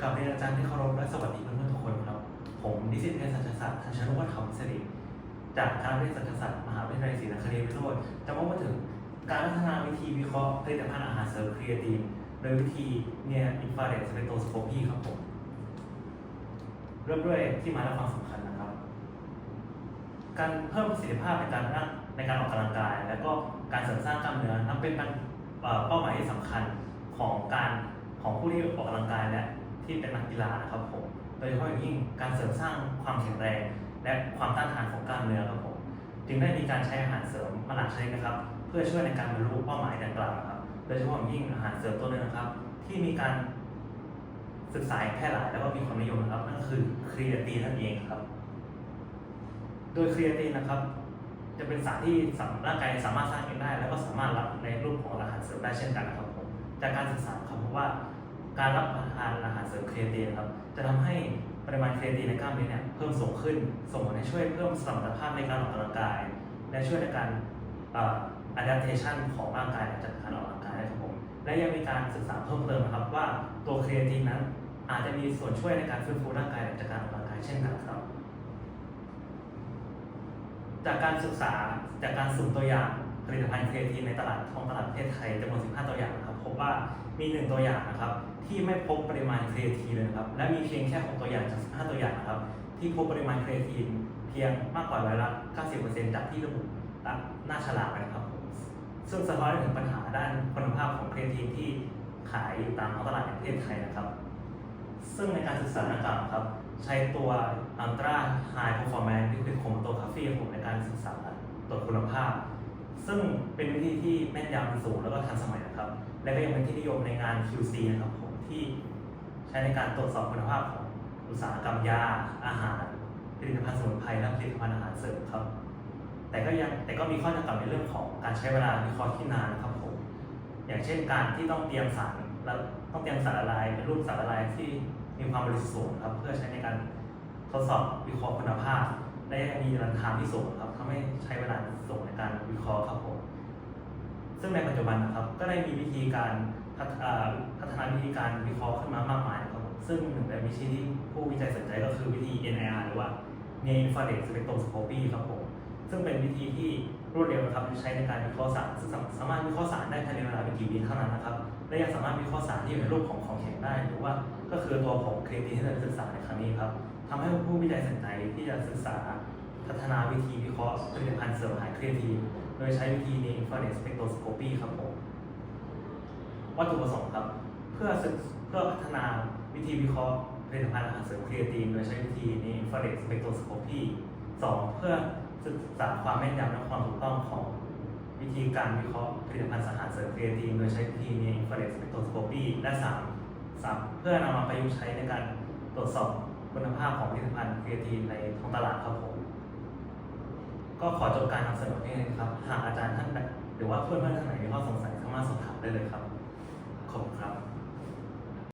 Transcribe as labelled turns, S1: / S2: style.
S1: กับเรียนอาจารย์ที่เคารพและสวัสดีเพื่อนๆทุกคนครับ ผมนิสิตเภสัชศาสตร์ทันชนุวัฒน์ขำสิริจากคณะเภสัชศาสตร์มหาวิทยาลัยศรีนครินทร์วิโรจน์จะมาพูดถึงการพัฒนาวิธีวิเคราะห์ผลิตภัณฑ์อาหารเสริมครีเอทีนโดยวิธีเนี่ยอินฟราเรดสเปกโทสโคปีครับผมเริ่มด้วยที่มาและความสำคัญนะครับ การเพิ่มประสิทธิภาพในการนั่งในการออกกำลังกาย และก็การเสริมสร้างกล้ามเนื้อนับเป็นการเป้าหมายที่สำคัญของการของผู้ที่ออกกำลังกายและ ที่เป็นนักกีฬานะครับผมโดยเฉพาะอย่างยิ่งการเสริมสร้างความแข็งแรง และความต้านทานของกล้ามเนื้อครับผมจึงได้มีการใช้อาหารเสริมมาหลากชนิดนะครับ เพื่อช่วยในการบรรลุเป้าหมายดังกล่าวครับโดยเฉพาะอย่างยิ่งอาหารเสริมตัวนึงนะครับ ที่มีการศึกษาแพร่หลายแล้วก็มีความนิยมนะครับนั่นก็คือครีเอทีนนั่นเองครับ โดยครีเอทีนนะครับ จะเป็นสารที่ร่างกายสามารถสร้างเองได้ แล้วก็สามารถรับในรูปของอาหารเสริมได้เช่นกันนะครับผมจากการศึกษาครับพบว่า การรับประทานอาหารเสริมครีเอทีนครับจะทำให้ปริมาณครีเอทีนในกล้ามเนื้อเนี่ยเพิ่มสูงขึ้นส่งผลให้ช่วยเพิ่มสมรรถภาพในการออกกำลังกาย และช่วยในการอ่อ adaptation ของร่างกายจากการออกกำลังกายนะครับผมและยังมีการศึกษาเพิ่มเติมนะครับว่าตัวครีเอทีนนั้นอาจจะมีส่วนช่วยในการฟื้นฟูร่างกายจากการออกกำลังกายเช่นกันครับ จากการศึกษาจากการสุ่มตัวอย่าง ผลิตภัณฑ์ครีเอทีนในตลาดท้องตลาดประเทศไทยจำนวน 15 ตัวอย่างนะครับพบว่ามีหนึ่งตัวอย่างนะครับ ที่ไม่พบปริมาณครีเอทีนเลยครับ และมีเพียงแค่6ตัวอย่างจาก 15 ตัวอย่างนะครับ ที่พบปริมาณครีเอทีนเพียงมากกว่าร้อยละ 90%จากที่ระบุตามหน้าฉลากนะครับซึ่งสะท้อนถึงปัญหาด้านคุณภาพของครีเอทีนที่ขายอยู่ตามท้องตลาดในประเทศไทยนะครับ ซึ่งในการศึกษาดังกล่าวครับ ใช้ตัว Ultra High Performance Liquid Chromatography ผมในการศึกษาตรวจคุณภาพ ซึ่งเป็นวิธีที่แม่นยำสูงแล้วก็ทันสมัยนะครับ และก็ยังเป็นที่นิยมในงาน QC นะครับผมที่ใช้ในการตรวจสอบคุณภาพของอุตสาหกรรมยาอาหารผลิตภัณฑ์สมุนไพรและผลิตภัณฑ์อาหารเสริมครับ แต่ก็ยังแต่ก็มีข้อจำกัดในเรื่องของการใช้เวลาวิเคราะห์ที่นานนะครับผมอย่างเช่นการที่ต้องเตรียมสารแล้วต้องเตรียมสารละลายเป็นรูปสารละลายที่มีความบริสุทธิ์สูงครับ เพื่อใช้ในการทดสอบวิเคราะห์คุณภาพ และยังมีรันไทม์ที่สูงครับทำให้ใช้เวลาสูงในการวิเคราะห์ครับผมซึ่งในปัจจุบันนะครับ ก็ได้มีวิธีการพัฒอ่าพัฒนาวิธีการวิเคราะห์ขึ้นมามากมายครับผมซึ่งหนึ่งในวิธีที่ผู้วิจัยสนใจก็คือวิธี NIR หรือว่า Near Infrared Spectroscopy ครับผม ซึ่งเป็นวิธีที่รวดเร็วนะครับใช้ในการวิเคราะห์สารซึ่งสามารถวิเคราะห์สารได้ภายในเวลาไม่กี่วิเท่านั้นนะครับและยังสามารถวิเคราะห์สารที่อยู่ในรูปของของแข็งได้ หรือว่าก็คือตัวของเคทีที่เราศึกษาในครั้งนี้ครับทำให้ผู้วิจัยสนใจที่จะศึกษาพัฒนาวิธีวิเคราะห์ผลิตภัณฑ์เสริมอาหารเคทีนโดยใช้วิธีใน infrared spectroscopy ครับผมวัตถุประสงค์ครับ เพื่อเพื่อพัฒนาวิธีวิเคราะห์ผลิตภัณฑ์อาหารเสริมครีเอทีนโดยใช้วิธีใน infrared spectroscopy สองเพื่อ ศึกษาความแม่นยำและความถูกต้องของวิธีการวิเคราะห์ผลิตภัณฑ์อาหารเสริมครีเอทีนโดยใช้วิธีใน infrared spectroscopy และสามสามเพื่อนำมาประยุกต์ใช้ในการตรวจสอบคุณภาพของผลิตภัณฑ์ครีเอทีนในท้องตลาดครับผมก็ขอจบการนำเสนอเพียงนี้ครับ หากอาจารย์ท่านใดหรือว่าเพื่อนๆท่านไหนมีข้อสงสัยสามารถสอบถามได้เลยครับ ขอบคุณครับ